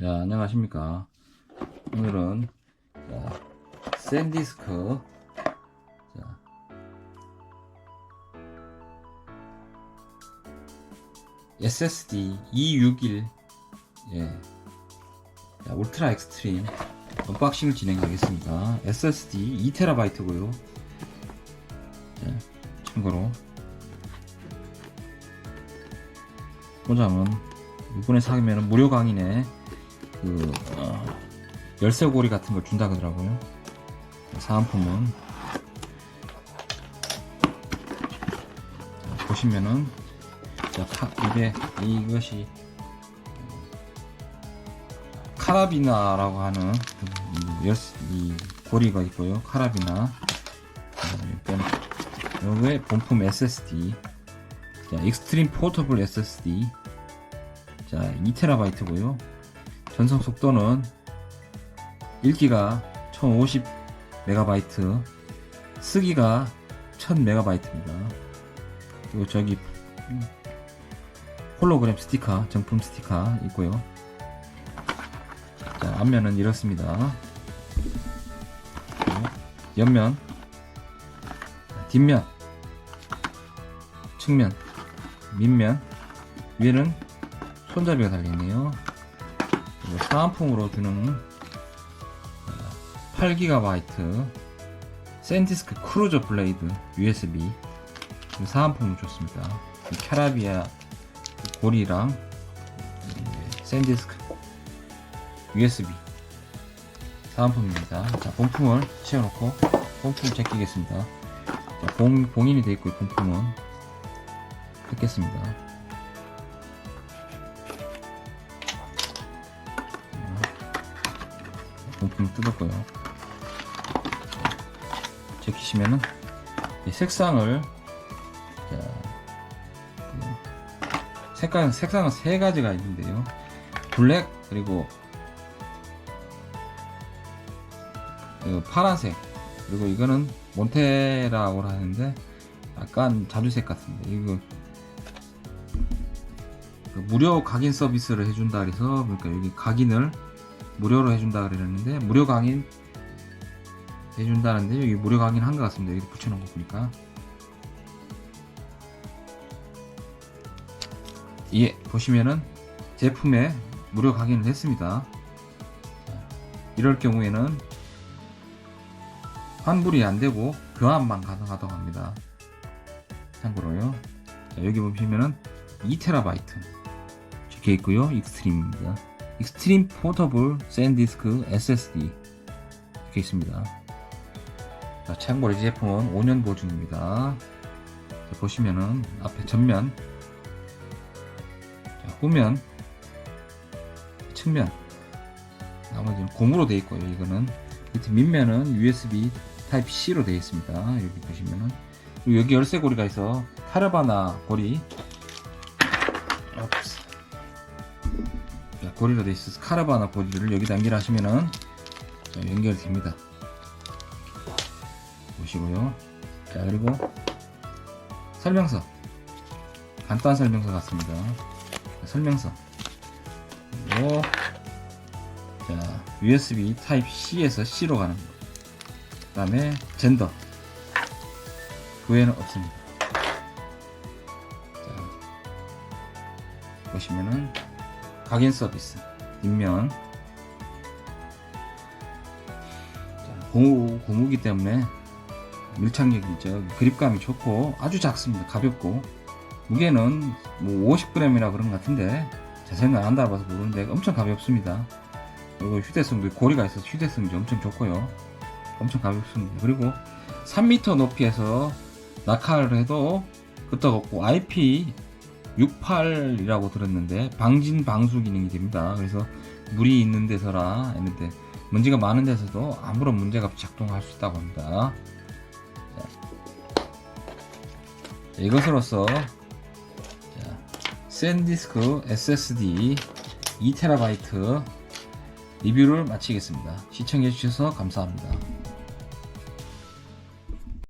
자, 안녕하십니까. 오늘은, 자, 샌디스크. 자, SSD 261. 예. 자, 울트라 엑스트림. 언박싱을 진행하겠습니다. SSD 2TB고요. 예, 참고로. 포장은 이번에 사면 무료 강의네 그 어, 열쇠고리 같은 걸 준다 그러더라고요. 사은품은 자, 보시면은 이게 이것이 카라비나라고 하는 이, 열쇠, 이 고리가 있고요. 카라비나 여기에 본품 SSD 자, 익스트림 포터블 SSD 자, 2TB고요. 전송 속도는 읽기가 1050MB, 쓰기가 1000MB입니다. 그리고 저기 음, 홀로그램 스티커, 정품 스티커 있고요. 자, 앞면은 이렇습니다. 옆면, 뒷면, 측면, 밑면, 위에는 손잡이가 달려있네요. 그리고 사은품으로 주는 8GB 샌디스크 크루저 블레이드 USB 이 사은품을 줬습니다. 이 캐라비아 고리랑 이 샌디스크 USB 사은품입니다. 자, 본품을 채워놓고 본품 제끼겠습니다. 자, 봉, 봉인이 되어 있고 본품은 뜯겠습니다. 본품 뜯었고요. 제끼시면은 이 색상을 색깔 색상은 세 가지가 있는데요. 블랙 그리고 그 파란색 그리고 이거는 몬테라고 하는데 약간 자주색 같습니다. 이거 그 무료 각인 서비스를 해준다 그래서 그러니까 여기 각인을 무료로 해준다 그랬는데 무료 강인 해준다는데 여기 무료 강인 한 것 같습니다. 여기 붙여놓은 거 보니까 예 보시면은 제품에 무료 각인을 했습니다. 자, 이럴 경우에는 환불이 안 되고 교환만 가능하다고 합니다. 참고로요. 자, 여기 보시면은 2TB 적혀 있고요. 익스트림입니다. 익스트림 포터블 샌디스크 SSD 이렇게 있습니다. 자, 참고로 이 제품은 5년 보증입니다. 자, 보시면은 앞에 전면, 자, 후면, 측면, 나머지는 고무로 되어 있고요. 이거는 밑에 밑면은 USB 타입 C로 되어 있습니다. 여기 보시면은 여기 열쇠 고리가 있어 카르바나 고리. 되어 있어서 카라바나 고리를 여기다 연결하시면은 자, 연결됩니다. 보시고요. 자, 그리고 설명서. 간단 설명서 같습니다. 자, 설명서. 그리고 자, USB 타입 C에서 C로 가는 거. 그 다음에 젠더. 그 외에는 없습니다. 자, 보시면은 각인 서비스 자, 고무, 고무기 때문에 밀착력이 있죠. 그립감이 좋고 아주 작습니다. 가볍고. 무게는 뭐 50g이나 그런 것 같은데 자세히는 안 달아봐서 모르는데 엄청 가볍습니다. 그리고 휴대성도 고리가 있어서 휴대성이 엄청 좋고요. 엄청 가볍습니다. 그리고 3m 높이에서 낙하를 해도 끄떡없고 IP 68이라고 들었는데 방진 방수 기능이 됩니다. 그래서 물이 있는 데서라 했는데 먼지가 많은 데서도 아무런 문제가 작동할 수 있다고 합니다. 자, 이것으로서 자, 샌디스크 SSD 2TB 리뷰를 마치겠습니다. 시청해주셔서 감사합니다.